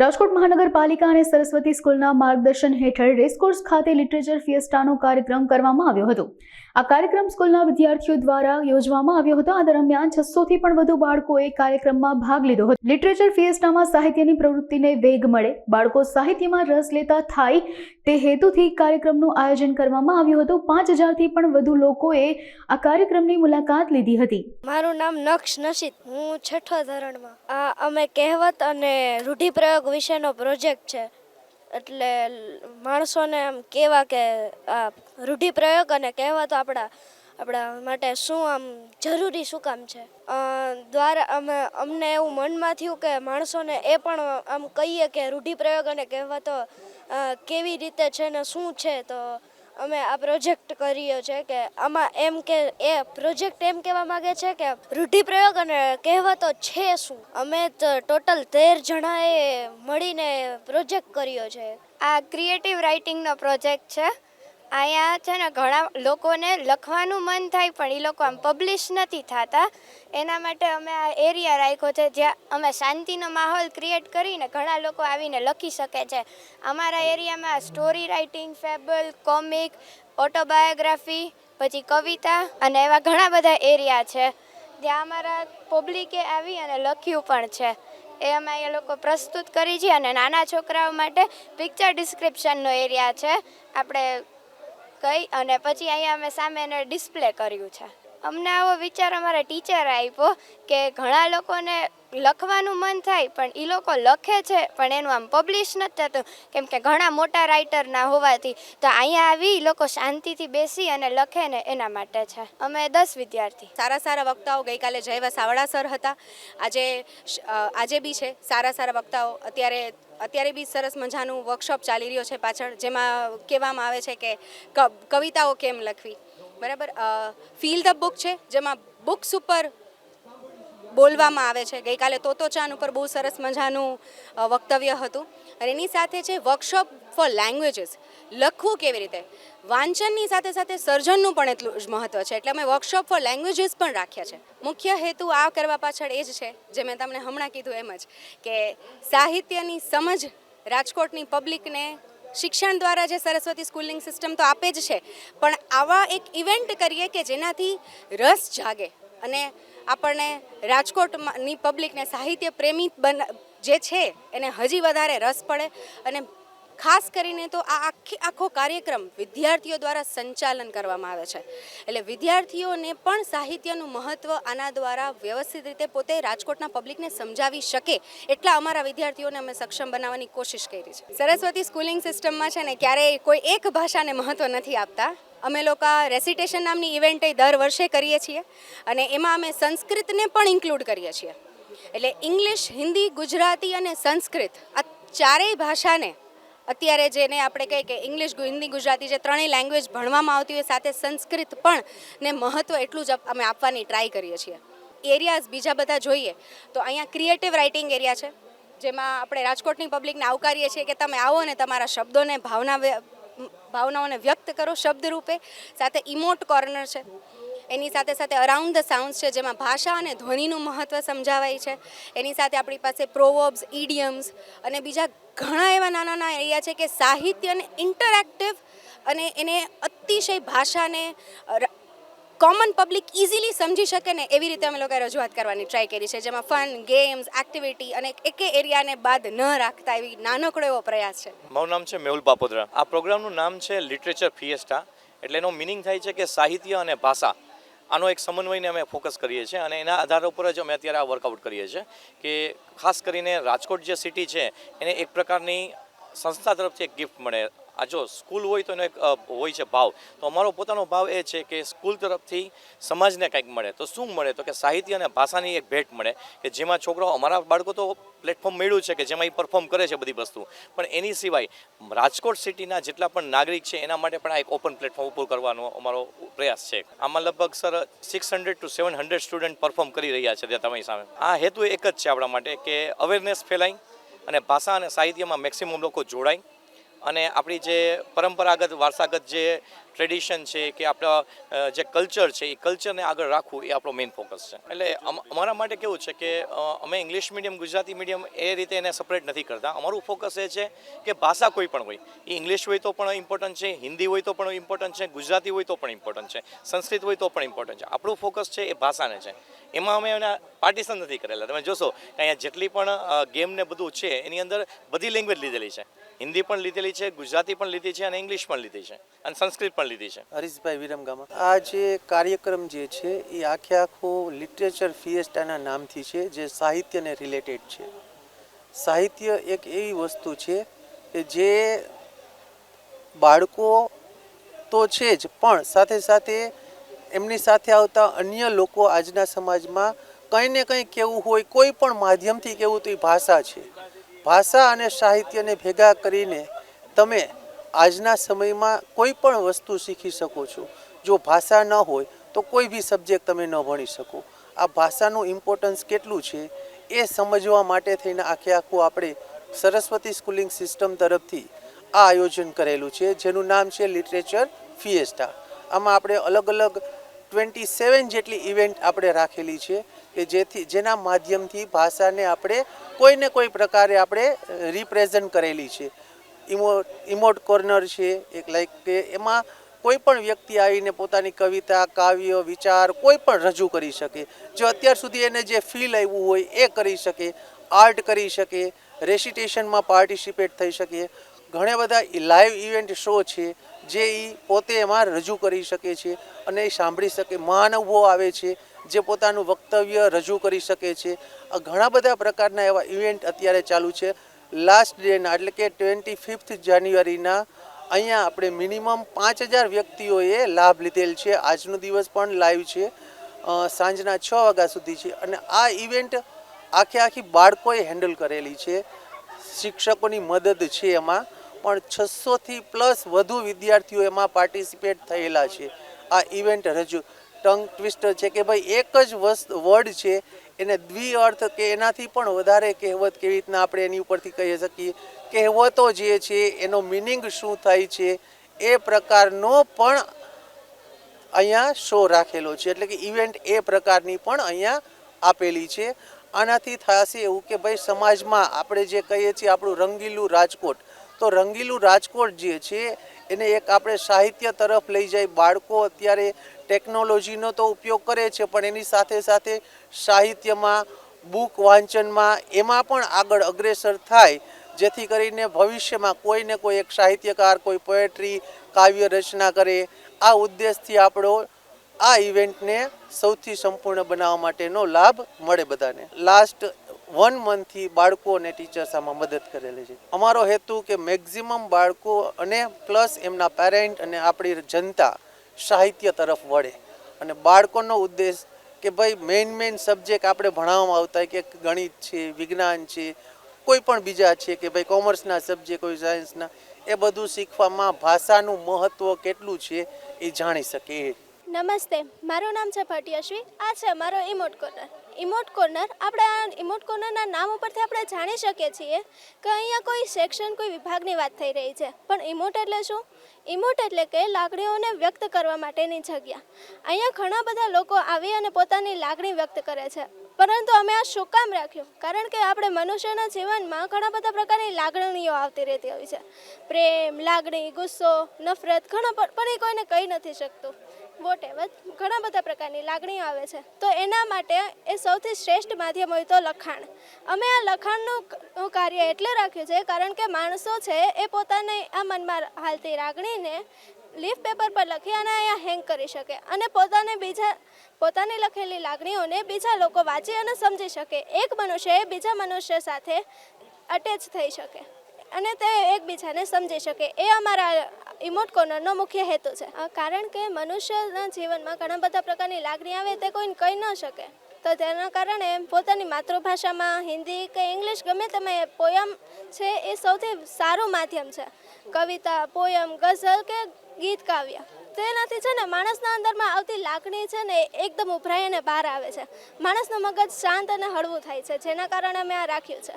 રાજકોટ મહાનગરપાલિકા અને સરસ્વતી સ્કૂલના માર્ગદર્શન હેઠળ રેસકોર્સ ખાતે લિટરેચર ફિએસ્ટાનો કાર્યક્રમ કરવામાં આવ્યો હતો. આ કાર્યક્રમ સ્કૂલના વિદ્યાર્થીઓ દ્વારા યોજવામાં આવ્યો હતો. આ દરમિયાન છસોથી પણ વધુ બાળકોએ કાર્યક્રમમાં ભાગ લીધો હતો. લિટરેચર ફિએસ્ટામાં સાહિત્યની પ્રવૃત્તિને વેગ મળે, બાળકો સાહિત્યમાં રસ લેતા થાય તે હેતુથી કાર્યક્રમનું આયોજન કરવામાં આવ્યું હતું. પાંચ હજારથી પણ વધુ લોકોએ આ કાર્યક્રમની મુલાકાત લીધી હતી. મારું નામ નક્ષ નશીત. હું છઠ્ઠા ધોરણમાં અમે કહેવત અને રૂઢિપ્રયોગ વિશેનો પ્રોજેક્ટ છે. એટલે માણસોને આમ કહેવા કે આ રૂઢિપ્રયોગ અને કહેવતો આપણા આપણા માટે શું આમ જરૂરી શું કામ છે? દ્વારા અમે, અમને એવું મનમાં થયું કે માણસોને એ પણ આમ કહીએ કે રૂઢિપ્રયોગ અને કહેવતો કેવી રીતે છે ને શું છે તો અમે આ પ્રોજેક્ટ કર્યો છે કે આમાં એમ કે, એ પ્રોજેક્ટ એમ કહેવા માંગે છે કે રૂઢિપ્રયોગ અને કહેવતો છે શું? અમે તો ટોટલ તેર જણાએ મળીને પ્રોજેક્ટ કર્યો છે. આ ક્રિએટિવ રાઇટિંગનો પ્રોજેક્ટ છે. અહીંયા છે ને ઘણા લોકોને લખવાનું મન થાય, પણ એ લોકો આમ પબ્લિશ નથી થતા. એના માટે અમે આ એરિયા રાખ્યો છે, જ્યાં અમે શાંતિનો માહોલ ક્રિએટ કરીને ઘણા લોકો આવીને લખી શકે છે. અમારા એરિયામાં story writing fable comic autobiography પછી કવિતા અને એવા ઘણા બધા એરિયા છે. જ્યાં અમારા પબ્લિકે આવી અને લખ્યું પણ છે. એ અમે અહીંયા લોકો પ્રસ્તુત કરી છે અને નાના છોકરાઓ માટે પિક્ચર ડિસ્ક્રિપ્શનનો એરિયા છે. આપણે કઈ અને પછી અહીંયા અમે સામે એને ડિસ્પ્લે કર્યું છે. અમને આવો વિચાર અમારા ટીચરે આપ્યો કે ઘણા લોકોને લખવાનું મન થાય, પણ એ લોકો લખે છે, પણ એનું આમ પબ્લિશ નથી થતું. કેમ કે ઘણા મોટા રાઇટરના હોવાથી તો અહીંયા આવી લોકો શાંતિથી બેસી અને લખે ને એના માટે છે. અમે દસ વિદ્યાર્થી. સારા સારા વક્તાઓ ગઈકાલે જયવા સાવડા સર હતા. આજે આજે બી છે સારા સારા વક્તાઓ. અત્યારે અત્યારે બી સરસ મજાનું વર્કશોપ ચાલી રહ્યો છે પાછળ, જેમાં કહેવામાં આવે છે કે કવિતાઓ કેમ લખવી. બરાબર? ફીલ ધ બુક છે, જેમાં બુક્સ ઉપર બોલવામાં આવે છે. ગઈકાલે તોતો ચાન ઉપર બહુ સરસ મજાનું વક્તવ્ય હતું. અને એની સાથે છે વર્કશોપ ફોર લેંગ્વેજીસ લખવું કેવી રીતે? વાંચનની સાથે સાથે સર્જનનું પણ એટલું જ મહત્ત્વ છે. એટલે અમે વર્કશોપ ફોર લેંગ્વેજીસ પણ રાખ્યા છે. મુખ્ય હેતુ આ કરવા પાછળ એ જ છે, જે મેં તમને હમણાં કીધું એમ જ, કે સાહિત્યની સમજ રાજકોટની પબ્લિકને શિક્ષણ દ્વારા જે સરસ્વતી સ્કૂલિંગ સિસ્ટમ તો આપે જ છે, પણ આવા એક ઇવેન્ટ કરીએ કે જેનાથી રસ જાગે અને આપણને રાજકોટની પબ્લિકને સાહિત્ય પ્રેમી બન, જે છે, એને હજી વધારે રસ પડે અને ખાસ કરીને તો આ આખી, આખો કાર્યક્રમ વિદ્યાર્થીઓ દ્વારા સંચાલન કરવામાં આવે છે. એટલે વિદ્યાર્થીઓને પણ સાહિત્યનું મહત્ત્વ આના દ્વારા વ્યવસ્થિત રીતે પોતે રાજકોટના પબ્લિકને સમજાવી શકે એટલા અમારા વિદ્યાર્થીઓને અમે સક્ષમ બનાવવાની કોશિશ કરી છે. સરસ્વતી સ્કૂલિંગ સિસ્ટમમાં છે ને, ક્યારેય કોઈ એક ભાષાને મહત્ત્વ નથી આપતા. અમે લોકો રેસિટેશન નામની ઇવેન્ટ દર વર્ષે કરીએ છીએ અને એમાં અમે સંસ્કૃતને પણ ઇન્ક્લુડ કરીએ છીએ. એટલે ઇંગ્લિશ હિન્દી ગુજરાતી અને સંસ્કૃત આ ચારેય ભાષાને અત્યારે જેને આપણે કહીએ કે ઇંગ્લિશ હિન્દી, ગુજરાતી જે ત્રણેય લેંગ્વેજ ભણવામાં આવતી હોય, સાથે સંસ્કૃત પણ ને મહત્ત્વ એટલું જ અમે આપવાની ટ્રાય કરીએ છીએ. એરિયાઝ બીજા બધા જોઈએ, તો અહીંયા ક્રિએટિવ રાઇટિંગ એરિયા છે, જેમાં આપણે રાજકોટની પબ્લિકને આવકારીએ છીએ કે તમે આવો ને તમારા શબ્દોને ભાવના ભાવનાઓને વ્યક્ત કરો શબ્દ રૂપે સાથે ઇમોટ કોર્નર છે. એની સાથે સાથે અરાઉન્ડ ધ સાઉન્ડ્સ છે, જેમાં ભાષા અને ધ્વનિનું મહત્ત્વ સમજાવાય છે. એની સાથે આપણી પાસે પ્રોવર્બ્સ ઇડિયમ્સ અને બીજા ઘણા એવા નાના નાના એરિયા છે કે સાહિત્યને ઇન્ટરેક્ટિવ અને એને અતિશય ભાષાને કોમન પબ્લિક ઇઝીલી સમજી શકે ને એવી રીતે અમે લોકોએ રજૂઆત કરવાની ટ્રાય કરી છે, જેમાં ફન ગેમ્સ એક્ટિવિટી અને એકે એરિયાને બાદ ન રાખતા એવી નાનકડો એવો પ્રયાસ છે. મારું નામ છે મેહુલ બાપોદરા. આ પ્રોગ્રામનું નામ છે લિટરેચર ફિએસ્ટા એટલે એનો મિનિંગ થાય છે કે સાહિત્ય અને ભાષા. આનો એક સમન્વયને અમે ફોકસ કરીએ છીએ અને એના આધાર ઉપર જ અમે અત્યારે આ વર્કઆઉટ કરીએ છીએ કે ખાસ કરીને રાજકોટ જે સિટી છે, એને એક પ્રકારની સંસ્થા તરફથી એક ગિફ્ટ મળે. આ જો સ્કૂલ હોય તો એનો એક હોય છે ભાવ. તો અમારો પોતાનો ભાવ એ છે કે સ્કૂલ તરફથી સમાજને કંઈક મળે. તો શું મળે? તો કે સાહિત્ય અને ભાષાની એક ભેટ મળે કે જેમાં છોકરાઓ, અમારા બાળકો તો પ્લેટફોર્મ મળ્યું છે કે જેમાં એ પરફોર્મ કરે છે બધી વસ્તુ. પણ એની સિવાય રાજકોટ સિટીના જેટલા પણ નાગરિક છે, એના માટે પણ આ એક ઓપન પ્લેટફોર્મ ઉપર કરવાનો અમારો પ્રયાસ છે. આમાં લગભગ sir six hundred to seven hundred student perform કરી રહ્યા છે ત્યાં તમારી સામે. આ હેતુ એક જ છે આપણા માટે કે અવેરનેસ ફેલાય અને ભાષા અને સાહિત્યમાં મેક્સિમમ લોકો જોડાય. અને આપણી જે પરંપરાગત વારસાગત જે ટ્રેડિશન છે કે આપણા જે કલ્ચર છે એ કલ્ચરને આગળ રાખવું એ આપણો મેઇન ફોકસ છે. એટલે અમ- અમારા માટે કેવું છે કે અમે ઇંગ્લિશ મીડિયમ ગુજરાતી મીડિયમ એ રીતે એને સપરેટ નથી કરતા. અમારું ફોકસ એ છે કે ભાષા કોઈ પણ હોય. એ ઇંગ્લિશ હોય તો પણ ઇમ્પોર્ટન્ટ છે, હિન્દી હોય તો પણ ઇમ્પોર્ટન્ટ છે, ગુજરાતી હોય તો પણ ઇમ્પોર્ટન્ટ છે, સંસ્કૃત હોય તો પણ ઇમ્પોર્ટન્ટ છે. આપણું ફોકસ છે એ ભાષાને છે. એમાં અમે એના પાર્ટીશન નથી કરેલા. તમે જોશો કે અહીંયા જેટલી પણ ગેમ ને બધું છે, એની અંદર બધી લેંગ્વેજ લીધેલી છે. હિન્દી પણ લીધેલી છે, ગુજરાતી પણ લીધી છે અને ઇંગ્લિશ પણ લીધી છે અને સંસ્કૃત પણ લીધી છે. હરીશભાઈ વિરમગામા. આ જે કાર્યક્રમ જે છે, એ આખે આખો લિટરેચર ફિએસ્ટાના નામથી છે, જે સાહિત્યને રિલેટેડ છે. સાહિત્ય એક એવી વસ્તુ છે કે જે બાળકો તો છે જ, પણ સાથે સાથે એમની સાથે આવતા અન્ય લોકો આજના સમાજમાં કંઈ ને કંઈ કેવું હોય, કોઈ પણ માધ્યમથી કેવું તો એ ભાષા છે. ભાષા અને સાહિત્યને ભેગા કરીને તમે આજના સમયમાં કોઈ પણ વસ્તુ શીખી શકો છો. જો ભાષા ન હોય, તો કોઈ બી સબ્જેક્ટ તમે ન ભણી શકો. આ ભાષાનું ઇમ્પોર્ટન્સ કેટલું છે, એ સમજવા માટે થઈને આખે આખું આપણે સરસ્વતી સ્કૂલિંગ સિસ્ટમ તરફથી આ આયોજન કરેલું છે, જેનું નામ છે લિટરેચર ફિએસ્ટા આમાં આપણે અલગ અલગ ટ્વેન્ટી સેવન જેટલી ઇવેન્ટ આપણે રાખેલી છે, કે જેથી, જેના માધ્યમથી ભાષાને આપણે કોઈને કોઈ પ્રકારે આપણે રિપ્રેઝન્ટ કરેલી છે. ઇમો ઇમોટ કોર્નર છે, એક લાઈક કે એમાં કોઈ પણ વ્યક્તિ આવીને પોતાની કવિતા, કાવ્ય, વિચાર કોઈ પણ રજૂ કરી શકે. જો અત્યાર સુધી એને જે ફીલ આવ્યું હોય એ કરી શકે આર્ટ કરી શકે રેસિટેશનમાં પાર્ટિસિપેટ થઈ શકે. ઘણા બધા લાઈવ ઇવેન્ટ શો છે, જે એ પોતે એમાં રજૂ કરી શકે છે અને એ સાંભળી શકે મહાનુભવો આવે છે, જે પોતાનું વક્તવ્ય રજૂ કરી શકે છે. ઘણા બધા પ્રકારના એવા ઇવેન્ટ અત્યારે ચાલુ છે. લાસ્ટ ડેના એટલે કે ટ્વેન્ટી ફિફ્થ જાન્યુઆરીના અહીંયા આપણે મિનિમમ પાંચ હજાર વ્યક્તિઓએ લાભ લીધેલ છે. આજનો દિવસ પણ લાઈવ છે. સાંજના છ વાગ્યા સુધી છે. અને આ ઇવેન્ટ આખે આખી બાળકોએ હેન્ડલ કરેલી છે. શિક્ષકોની મદદ છે એમાં, પણ છસોથી પ્લસ વધુ વિદ્યાર્થીઓ એમાં પાર્ટિસિપેટ થયેલા છે. આ ઇવેન્ટ રજૂ, ટંગ ટ્વિસ્ટર છે કે ભાઈ એક જ વર્ડ છે એને દ્વિ અર્થ કે એનાથી પણ વધારે કહેવત કેવી રીતના આપણે એની ઉપરથી કહી શકીએ? કહેવતો જે છે, એનો મિનિંગ શું થાય છે? એ પ્રકારનો પણ અહીંયા શો રાખેલો છે. એટલે કે ઇવેન્ટ એ પ્રકારની પણ અહીંયા આપેલી છે. આનાથી થશે એવું કે ભાઈ સમાજમાં આપણે જે કહીએ છીએ આપણું રંગીલું રાજકોટ, તો રંગીલું રાજકોટ જે છે, એને એક આપણે સાહિત્ય તરફ લઈ જાય. બાળકો અત્યારે ટેકનોલોજીનો તો ઉપયોગ કરે છે, પણ એની સાથે સાથે સાહિત્યમાં, બુક વાંચનમાં એમાં પણ આગળ અગ્રેસર થાય, જેથી કરીને ભવિષ્યમાં કોઈને કોઈ એક સાહિત્યકાર, કોઈ પોએટ્રી કાવ્ય રચના કરે. આ ઉદ્દેશથી આપણો આ ઇવેન્ટને સૌથી સંપૂર્ણ બનાવવા માટેનો લાભ મળે બધાને. લાસ્ટ વન મંથથી બાળકો અને ટીચર્સ આમાં મદદ કરેલી છે. અમારો હેતુ કે મેક્ઝિમમ બાળકો અને પ્લસ એમના પેરેન્ટ અને આપણી જનતા સાહિત્ય તરફ વળે. અને બાળકોનો ઉદ્દેશ કે ભાઈ મેઇન મેઇન સબ્જેક્ટ આપણે ભણાવવામાં આવતા હોય, કે ગણિત છે, વિજ્ઞાન છે, કોઈ પણ બીજા છે, કે ભાઈ કોમર્સના સબ્જેક્ટ કોઈ સાયન્સના એ બધું શીખવામાં ભાષાનું મહત્ત્વ કેટલું છે એ જાણી શકે નમસ્તે, મારું નામ છે ભટ્યશ્વી આ છે અમારો ઇમોટ કોર્નર. ઇમોટ કોર્નર, આપણે આ ઇમોટ કોર્નરના નામ ઉપરથી આપણે જાણી શકીએ છીએ કે અહીંયા કોઈ સેક્શન, કોઈ વિભાગની વાત થઈ રહી છે. પણ ઇમોટ એટલે શું? ઇમોટ એટલે કે લાગણીઓને વ્યક્ત કરવા માટેની જગ્યા. અહીંયા ઘણા બધા લોકો આવી અને પોતાની લાગણી વ્યક્ત કરે છે. પરંતુ અમે આ શું કામ રાખ્યું? કારણ કે આપણે મનુષ્યના જીવનમાં ઘણા બધા પ્રકારની લાગણીઓ આવતી રહેતી હોય છે. પ્રેમ, લાગણી, ગુસ્સો, નફરત, ઘણા પણ એ કોઈને કહી નથી શકતું. વોટ એવર ઘણા બધા પ્રકારની લાગણીઓ આવે છે. તો એના માટે એ સૌથી શ્રેષ્ઠ માધ્યમ હોય તો લખાણ. અમે આ લખાણનું કાર્ય એટલે રાખ્યું છે કારણ કે માણસો છે એ પોતાની આ મનમાં હાલતી લાગણીને લીફ પેપર પર લખી અને અહીંયા હેંગ કરી શકે. અને પોતાને બીજા, પોતાની લખેલી લાગણીઓને બીજા લોકો વાંચી અને સમજી શકે. એક મનુષ્ય એ બીજા મનુષ્ય સાથે અટેચ થઈ શકે. અને તે એકબીજાને સમજી શકે. એ અમારા ઇમોટ કોર્નરનો મુખ્ય હેતુ છે. કારણ કે મનુષ્યના જીવનમાં ઘણા બધા પ્રકારની લાગણી આવે તે કોઈને કહી ન શકે. તો તેના કારણે પોતાની માતૃભાષામાં હિન્દી કે ઇંગ્લિશ ગમે તમે પોયમ છે એ સૌથી સારું માધ્યમ છે. કવિતા, પોયમ, ગઝલ કે ગીત કાવ્ય. તેનાથી છે ને માણસના અંદરમાં આવતી લાગણી છે ને એકદમ ઉભરાઈ અને બહાર આવે છે. માણસનું મગજ શાંત અને હળવું થાય છે, જેના કારણે મેં આ રાખ્યું છે.